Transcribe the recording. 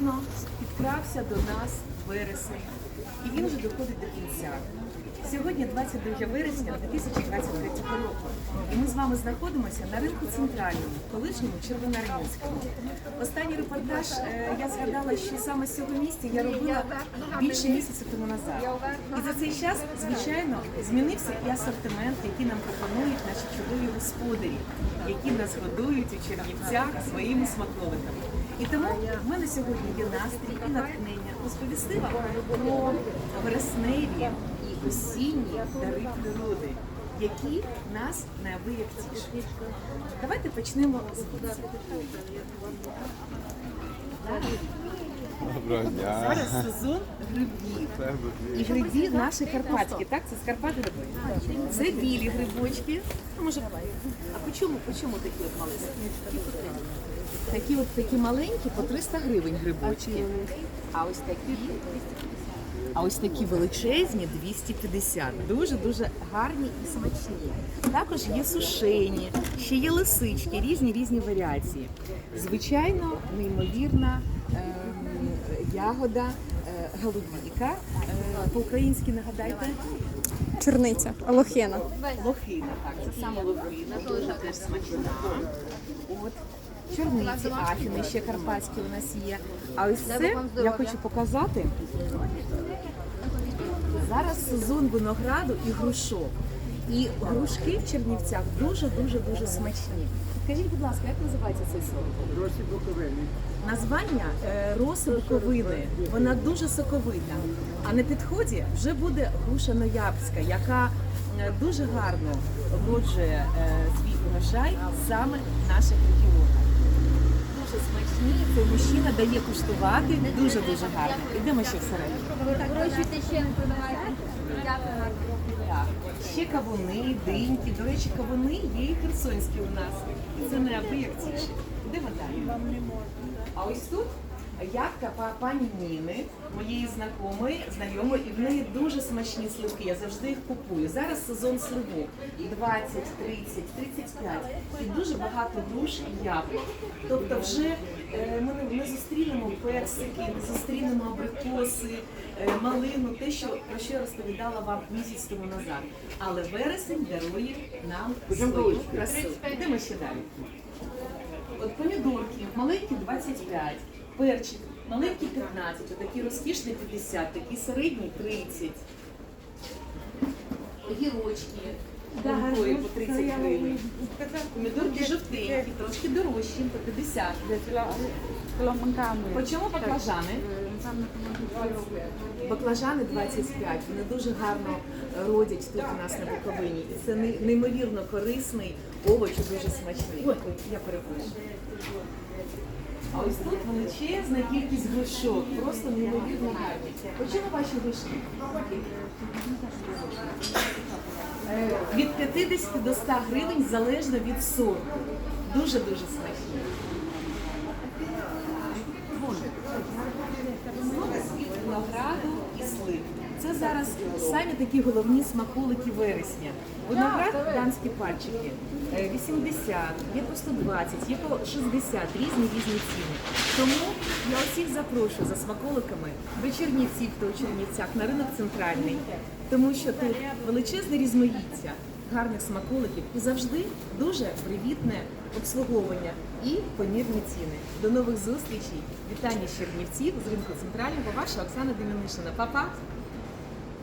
Незмітно підкрався до нас вересень, і він вже доходить до кінця. Сьогодні 22 вересня 2023 року. І ми з вами знаходимося на ринку центральному, колишньому Червоноринському. Останній репортаж е, я згадала, що саме з цього місця я робила більше місяця тому назад. І за цей час, звичайно, змінився і асортимент, який нам пропонують наші чудові господарі, які нас годують у Чернівцях своїми смаколиками. І тому в мене сьогодні є настрій і натхнення розповісти вам про вересневі і осінні дари природи, які нас неабияк тішать. Давайте почнемо з звідси. Доброго дня. Зараз сезон грибів. І гриби наші карпатські, так? Це з Карпат гриби. Це білі грибочки. Ну, може, а по чому, по чому такі от малесенькі? Такі от такі маленькі по 300 гривень грибочки. А ось такі. А ось такі величезні 250. Дуже дуже гарні і смачні. Також є сушені, ще є лисички, різні різні варіації. Звичайно, неймовірна ем, ягода е, голубіка. Е, по-українськи нагадайте. Чорниця, лохина. Лохина, так, це саме лохина, дуже теж смачна. От. Чорниці, афіни, ще карпатські у нас є. А ось це я хочу показати. Зараз сезон винограду і грушок. І грушки в Чернівцях дуже-дуже дуже смачні. Скажіть, будь ласка, як називається цей сорт? Гроші Буковини. Названня е, роси буковини. Вона дуже соковита. А на підході вже буде груша ноябрська, яка е, дуже гарно вроджує е, свій урожай саме в наших регіонах. Дуже смачні. Цей мужчина дає куштувати дуже дуже гарно. Ідемо ще всередину. Ще не кавуни, диньки. До речі, кавуни є і херсонські у нас. Це як тішить. Ідемо далі. А ось тут ягка пані Ніни, моєї знайомої, знайомої, і в неї дуже смачні сливки. Я завжди їх купую. Зараз сезон сливок 20, 30, 35 і дуже багато груш і яблук. Тобто, вже е, ми не, не зустрінемо персики, не зустрінемо абрикоси, е, малину, те, що про що я розповідала вам місяць тому назад. Але вересень дарує нам свою красу. Йдемо ще далі. От помідорки, маленькі 25, перчик, маленький 15, отакі розкішні 50, такі середні 30. Огірочки, гонкої по 30 гривень. Помідорки жовтенькі, трошки дорожчі, по 50. По чому баклажани? Баклажани 25, вони дуже гарно родять тут у нас на Буковині. І це неймовірно корисний овоч, і дуже смачний. Ой, я перепрошую. А ось тут величезна кількість грушок, просто неймовірно гарні. По чому ваші грушки? Е, Від 50 до 100 гривень залежно від сорту. Дуже-дуже смачні. Світ винограду і слив. Це зараз самі такі головні смаколики вересня. Виноград данські пальчики е, 80, є по 120, є по 60, різні різні ціни. Тому я усіх запрошую за смаколиками до Чернівців, хто у Чернівцях, на ринок центральний, тому що тут величезне різноїття гарних смаколиків і завжди дуже привітне обслуговування і помірні ціни. До нових зустрічей. Вітання з Чернівців з ринку центрального. Ваша Оксана Демінишина. Па-па!